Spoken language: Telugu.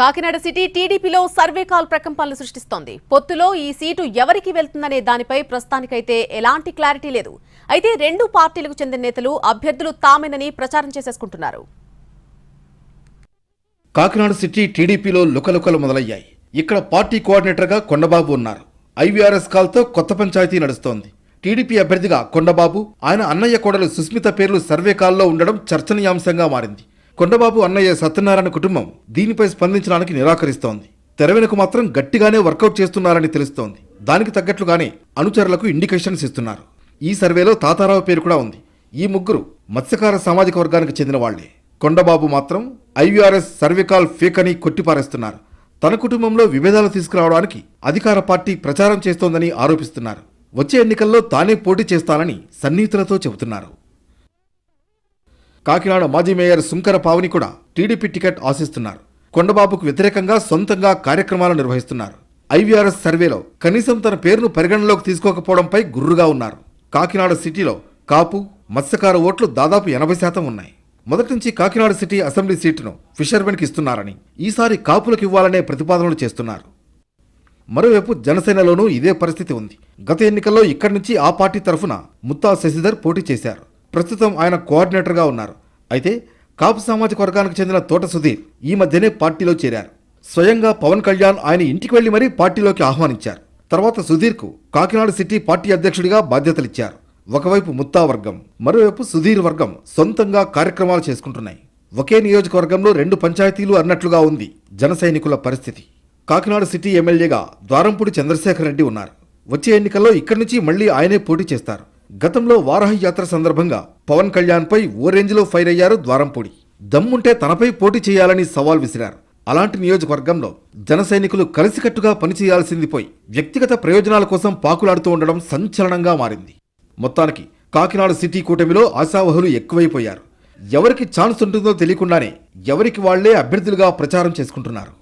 కాకినాడ సిటీ టీడీపీలో సర్వే కాల్ ప్రకంపనలు సృష్టిస్తోంది. పొత్తులో ఈ సీటు ఎవరికి వెళ్తుందనే దానిపై ప్రస్తుతానికైతే ఎలాంటి క్లారిటీ లేదు. అయితే రెండు పార్టీలకు చెందిన నేతలు అభ్యర్థులు తామేనని ప్రచారం చేసేసుకుంటున్నారు. కాకినాడ సిటీ టీడీపీలో లుకలుకలు మొదలయ్యాయి. ఇక్కడ పార్టీ కోఆర్డినేటర్గా కొండబాబు ఉన్నారు. ఐవీఆర్ఎస్ కాల్తో కొత్త పంచాయతీ నడుస్తోంది. టీడీపీ అభ్యర్థిగా కొండబాబు ఆయన అన్నయ్య కోడలు సుస్మిత పేర్లు సర్వే కాల్లో ఉండడం చర్చనీయాంశంగా మారింది. కొండబాబు అన్నయ్య సత్యనారాయణ కుటుంబం దీనిపై స్పందించడానికి నిరాకరిస్తోంది. తెర వెనుక మాత్రం గట్టిగానే వర్కౌట్ చేస్తున్నారని తెలుస్తోంది. దానికి తగ్గట్లుగానే అనుచరులకు ఇండికేషన్స్ ఇస్తున్నారు. ఈ సర్వేలో తాతారావు పేరు కూడా ఉంది. ఈ ముగ్గురు మత్స్యకార సామాజిక వర్గానికి చెందిన వాళ్ళే కొండబాబు మాత్రం ఐవీఆర్ఎస్ సర్వికాల్ ఫేక్ అని కొట్టిపారేస్తున్నారు. తన కుటుంబంలో విభేదాలు తీసుకురావడానికి అధికార పార్టీ ప్రచారం చేస్తోందని ఆరోపిస్తున్నారు. వచ్చే ఎన్నికల్లో తానే పోటీ చేస్తానని సన్నిహితులతో చెబుతున్నారు. కాకినాడ మాజీ మేయర్ సుంకర పావని కూడా టీడీపీ టికెట్ ఆశిస్తున్నారు. కొండబాబుకు వ్యతిరేకంగా సొంతంగా కార్యక్రమాలు నిర్వహిస్తున్నారు. ఐవీఆర్ఎస్ సర్వేలో కనీసం తన పేరును పరిగణనలోకి తీసుకోకపోవడంపై గుర్రుగా ఉన్నారు. కాకినాడ సిటీలో కాపు మత్స్యకార ఓట్లు దాదాపు ఎనభై శాతం ఉన్నాయి. మొదటి నుంచి కాకినాడ సిటీ అసెంబ్లీ సీటును ఫిషర్మెన్కి ఇస్తున్నారని ఈసారి కాపులకు ఇవ్వాలనే ప్రతిపాదనలు చేస్తున్నారు. మరోవైపు జనసేనలోనూ ఇదే పరిస్థితి ఉంది. గత ఎన్నికల్లో ఇక్కడి నుంచి ఆ పార్టీ తరఫున ముత్తా శశిధర్ పోటీ చేశారు. ప్రస్తుతం ఆయన కోఆర్డినేటర్గా ఉన్నారు. అయితే కాపు సామాజిక వర్గానికి చెందిన తోట సుధీర్ ఈ మధ్యనే పార్టీలో చేరారు. స్వయంగా పవన్ కళ్యాణ్ ఆయన ఇంటికి వెళ్ళి మరీ పార్టీలోకి ఆహ్వానించారు. తర్వాత సుధీర్కు కాకినాడ సిటీ పార్టీ అధ్యక్షుడిగా బాధ్యతలిచ్చారు. ఒకవైపు ముత్తా వర్గం మరోవైపు సుధీర్ వర్గం సొంతంగా కార్యక్రమాలు చేసుకుంటున్నాయి. ఒకే నియోజకవర్గంలో రెండు పంచాయతీలు అన్నట్లుగా ఉంది జన సైనికుల పరిస్థితి. కాకినాడ సిటీ ఎమ్మెల్యేగా ద్వారంపూడి చంద్రశేఖర్ రెడ్డి ఉన్నారు. వచ్చే ఎన్నికల్లో ఇక్కడి నుంచి మళ్ళీ ఆయనే పోటీ చేస్తారు. గతంలో వారాహి యాత్ర సందర్భంగా పవన్ కళ్యాణ్పై ఓ రేంజ్లో ఫైర్ అయ్యారు ద్వారంపూడి. దమ్ముంటే తనపై పోటీ చేయాలని సవాల్ విసిరారు. అలాంటి నియోజకవర్గంలో జన సైనికులు కలిసికట్టుగా పనిచేయాల్సింది పోయి వ్యక్తిగత ప్రయోజనాల కోసం పాకులాడుతూ ఉండడం సంచలనంగా మారింది. మొత్తానికి కాకినాడ సిటీ కూటమిలో ఆశావహులు ఎక్కువైపోయారు. ఎవరికి ఛాన్స్ ఉంటుందో తెలియకుండానే ఎవరికి వాళ్ళే అభ్యర్థులుగా ప్రచారం చేసుకుంటున్నారు.